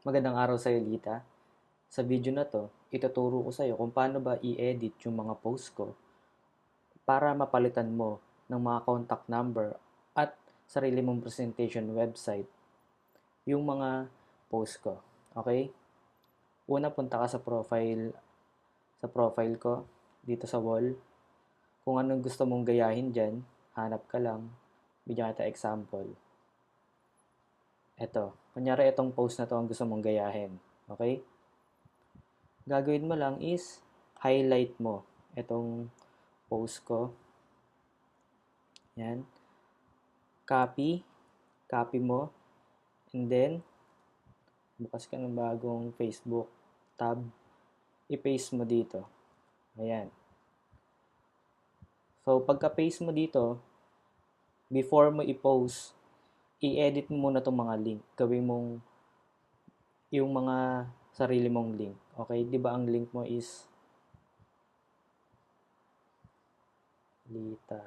Magandang araw sa iyo, Lita. Sa video na to, ituturo ko sa iyo kung paano ba i-edit yung mga post ko para mapalitan mo ng mga contact number at sarili mong presentation website yung mga post ko. Okay? Una, punta ka sa profile sa profile ko dito sa wall. Kung anong gusto mong gayahin dyan, hanap ka lang. Bigyan kita example. Eto, kunyari itong post na to ang gusto mong gayahin. Okay? Gagawin mo lang is highlight mo itong post ko. Yan. Copy. Copy mo. And then, bukas ka ng bagong Facebook tab. I-paste mo dito. Ayan. So, pagka-paste mo dito, before mo i-post, i-edit mo muna itong mga link. Gawin mong yung mga sarili mong link. Okay? Di ba ang link mo is Lita.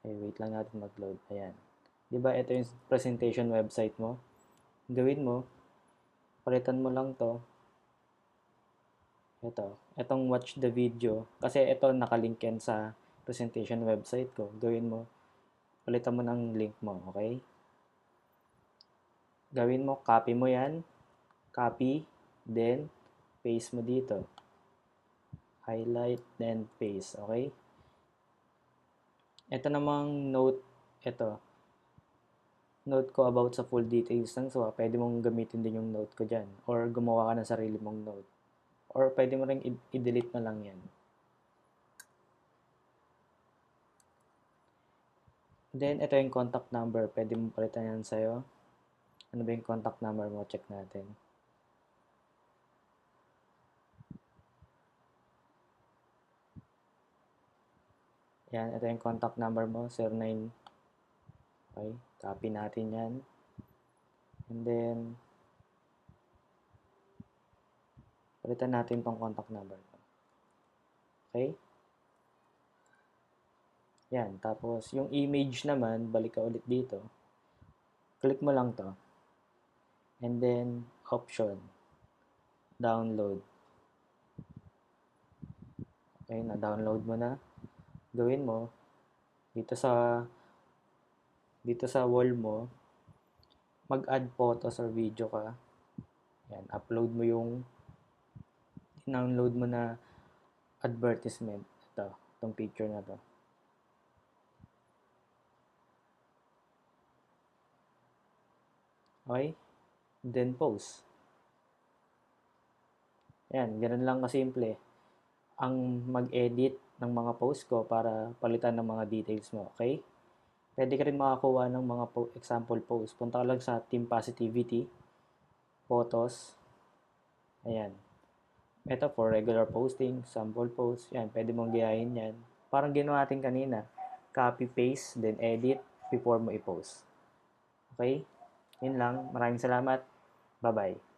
Okay, wait lang natin mag-load. Ayan. Di ba ito yung presentation website mo? Gawin mo, palitan mo lang to. Ito, itong watch the video. Kasi ito nakalink yan sa presentation website ko. Gawin mo, palitan mo ng link mo, okay? Gawin mo, copy mo yan. Copy, then paste mo dito. Highlight, then paste, okay? Ito namang note, ito. Note ko about sa full details ng SWA. Pwede mong gamitin din yung note ko dyan. Or gumawa ka ng sarili mong note. Or pwede mo rin i-delete na lang yan. Then, ito yung contact number. Pwede mo palitan yan sa'yo. Ano ba yung contact number mo? Check natin. Yan, ito yung contact number mo, 09. Okay, copy natin yan. And then, palitan natin tong contact number mo. Okay? Yan, tapos yung image naman, balik ka ulit dito. Click mo lang to. And then, option. Download. Okay, na-download mo na gawin mo dito sa dito sa wall mo mag-add photos or video ka yan upload mo yung download mo na advertisement ito itong picture na to okay then post yan ganun lang kasimple ang mag-edit ng mga post ko para palitan ng mga details mo, okay? Pwede ka rin makakuha ng mga po- example post. Punta ka lang sa Team Positivity, Photos, ayan. Ito for regular posting, sample post, yan, pwede mong gayahin yan. Parang ginawa natin kanina, copy, paste, then edit before mo i-post. Okay? Yun lang. Maraming salamat. Bye-bye.